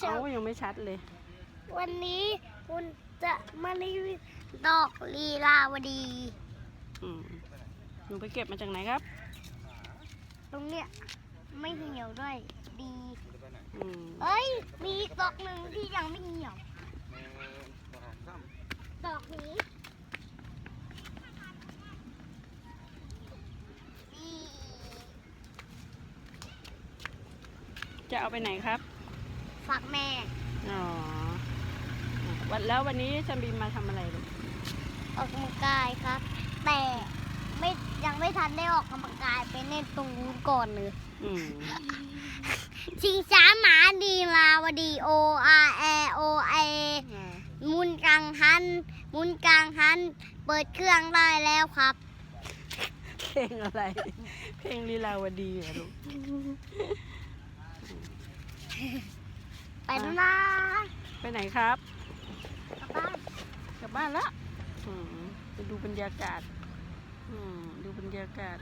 จะเอายังไม่ชัดเลย วันนี้คุณจะมารีวิวดอกลีลาวดีอืมหนูไปเก็บมาจากไหนครับ ตรงเนี้ยไม่เหี่ยวด้วย ดีอืมเอ้ย มีอีกดอกหนึ่งที่ยังไม่เหี่ยวดอกนี้ดีจะเอาไปไหนครับ ฝากแม่ อ๋อวันแล้ววันนี้จันบีมมาทำอะไรลูกออกกำลังกายครับ แต่ไม่ยังไม่ทันได้ออกกำลังกายไปเล่นตรงนู้นก่อนเลยอืมชิงช้าหมาดีลาวดี O R A O A อ่ามุนกลางหันหมุนกลางหัน เปิดเครื่องได้แล้วครับ เพลงอะไร เพลงลีลาวดีเหรอลูกไป แล้วนะไปไหนครับกลับบ้านกลับบ้านละอืมไปดูบรรยากาศอืมดูบรรยากาศ